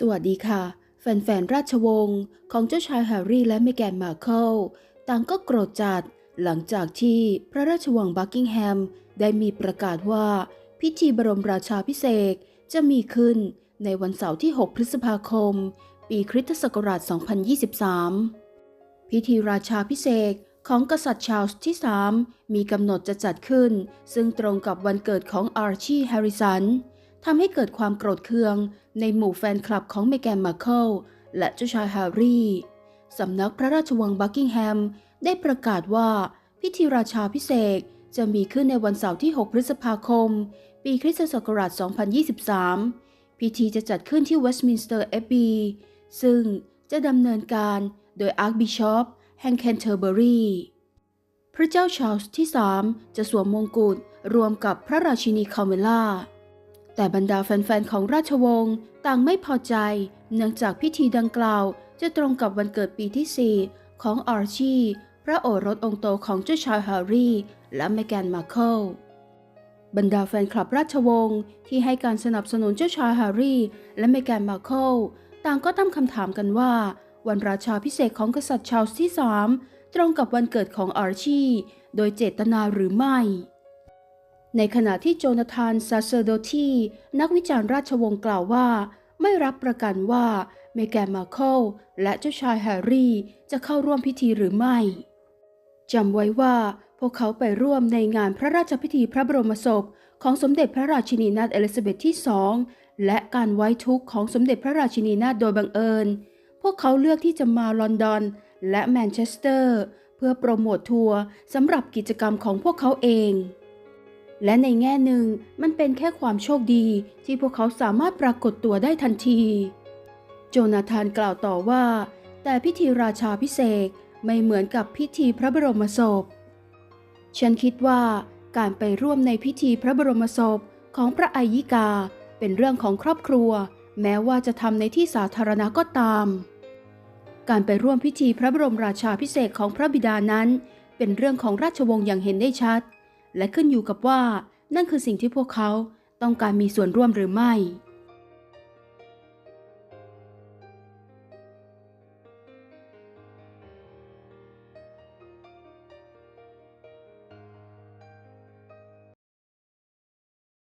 สวัสดีค่ะ แฟนๆ ราชวงศ์ของเจ้าชายแฮร์รี่และเมแกนมาเคิลต่างก็โกรธจัด หลังจากที่พระราชวังบักกิงแฮม ได้มีประกาศว่า พิธีบรมราชาพิเศษจะมีขึ้นในวันเสาร์ที่ 6 พฤษภาคม ปีคริสตศักราช 2023 พิธีราชาพิเศษของกษัตริย์ชาร์ลส์ที่ 3 มีกำหนดจะจัดขึ้น ซึ่งตรงกับวันเกิดของอาร์ชีแฮร์ริสัน ทำให้เกิดความโกรธเคืองในหมู่แฟนคลับของเมแกนมาร์เคิลและเจ้าชายแฮร์รี่ สำนักพระราชวังบักกิงแฮม ได้ประกาศว่าพิธีราชาพิเศษจะมีขึ้นในวันเสาร์ที่ 6 พฤษภาคม ปีคริสตศักราช 2023 พิธีจะจัดขึ้นที่เวสต์มินสเตอร์แอบบีซึ่งจะดำเนินการโดยอาร์คบิชอปแห่งแคนเทอร์เบอรีพระเจ้าชาร์ลส์ที่ 3 จะสวมมงกุฎรวมกับพระราชินีคาเมล่า แต่บรรดาแฟนๆ ของราชวงศ์ต่างไม่พอใจ เนื่องจากพิธีดังกล่าว จะตรงกับวันเกิดปีที่ 4 ของอาร์ชี พระโอรสองค์โตของเจ้าชายแฮร์รี่ และเมแกนมาร์เคิลบรรดาแฟนคลับราชวงศ์ที่ให้การสนับสนุนเจ้าชายแฮร์รี่ และเมแกนมาร์เคิลต่างก็ตั้งคำถามกันว่า วันราชาพิเศษของกษัตริย์ชาร์ลส์ที่ 3 ตรงกับวันเกิดของอาร์ชี โดยเจตนาหรือไม่ ในขณะที่โจนาธานซาเซอร์โดทีนักวิจารณ์ราชวงศ์กล่าวว่า ไม่รับประกันว่าเมแกนมาเคิลและเจ้าชายแฮร์รี่จะเข้าร่วมพิธีหรือไม่จำไว้ว่าพวกเขาไปร่วมในงานพระราชพิธีพระบรมศพ ของสมเด็จพระราชินีนาถเอลิซาเบธที่สองและการไว้ทุกข์ของสมเด็จพระราชินีนาถโดยบังเอิญ พวกเขาเลือกที่จะมาลอนดอนและแมนเชสเตอร์ เพื่อโปรโมททัวร์สำหรับกิจกรรมของพวกเขาเอง และในแง่หนึ่งมันเป็นแค่ความโชคดีที่พวกเขาสามารถปรากฏตัวได้ทันที โจนาธานกล่าวต่อว่า แต่พิธีราชาพิเศษไม่เหมือนกับพิธีพระบรมศพ ฉันคิดว่าการไปร่วมในพิธีพระบรมศพของพระอัยยิกาเป็นเรื่องของครอบครัว แม้ว่าจะทำในที่สาธารณะก็ตาม การไปร่วมพิธีพระบรมราชาพิเศษของพระบิดานั้น เป็นเรื่องของราชวงศ์อย่างเห็นได้ชัด และขึ้นอยู่กับว่านั่นคือสิ่งที่พวกเขาต้องการมีส่วนร่วมหรือไม่